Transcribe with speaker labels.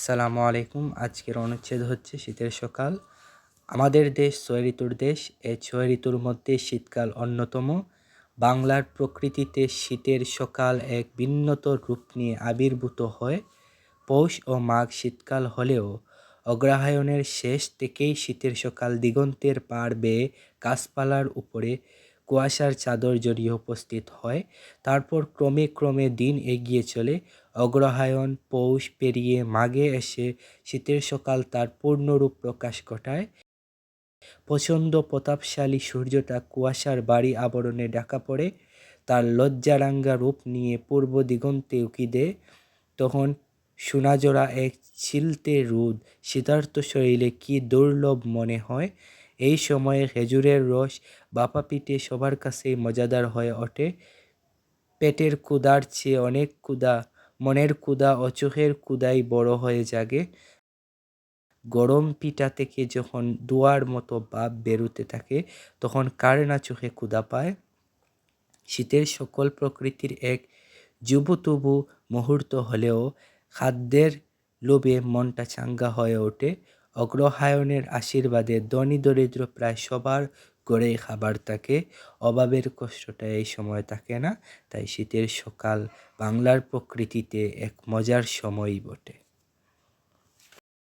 Speaker 1: আসসালামু আলাইকুম। আজকের অনুচ্ছেদ হচ্ছে শীতের সকাল। আমাদের দেশ ছয় ঋতুর দেশ। এই ছয় ঋতুর মধ্যে শীতকাল অন্যতম। বাংলার প্রকৃতিতে শীতের সকাল এক ভিন্নতর রূপ নিয়ে আবির্ভূত হয়। পৌষ ও মাঘ শীতকাল হলেও অগ্রহায়ণের শেষ থেকেই শীতের সকাল দিগন্তের পার বেয়ে গাছপালার উপরে কুয়াশার চাদর জড়িয়ে উপস্থিত হয়। তারপর ক্রমে ক্রমে দিন এগিয়ে চলে। অগ্রহায়ণ, পৌষ পেরিয়ে মাঘে এসে শীতের সকাল তার পূর্ণরূপ প্রকাশ ঘটায়। প্রচণ্ড প্রতাপশালী সূর্যটা কুয়াশার বাড়ি আবরণে ঢাকা পড়ে। তার লজ্জারাঙ্গা রূপ নিয়ে পূর্ব দিগন্তে উকি দেয়। তখন সোনাজোড়া এক চিলতে রোদ, শীতার্থ শরীরে কি দুর্লভ মনে হয়? এই সময়ে খেজুরের রস বাপা পিঠে সবার কাছেই মজাদার হয়ে ওঠে। পেটের ক্ষুদার চেয়ে অনেক ক্ষুদা মনের ক্ষুদা ও চোখের ক্ষুদাই বড় হয়ে জাগে। গরম পিঠা থেকে যখন দুয়ার মতো বাপ বেরোতে থাকে, তখন কার না চোখে ক্ষুদা পায়? শীতের সকল প্রকৃতির এক যুবতুবু মুহূর্ত হলেও খাদ্যের লোভে মনটা চাঙ্গা হয়ে ওঠে। অগ্রহায়ণের আশীর্বাদে ধনী দরিদ্র প্রায় সবার গড়েই খাবার থাকে। অভাবের কষ্টটা এই সময় থাকে না, তাই শীতের সকাল বাংলার প্রকৃতিতে এক মজার সময়ই বটে।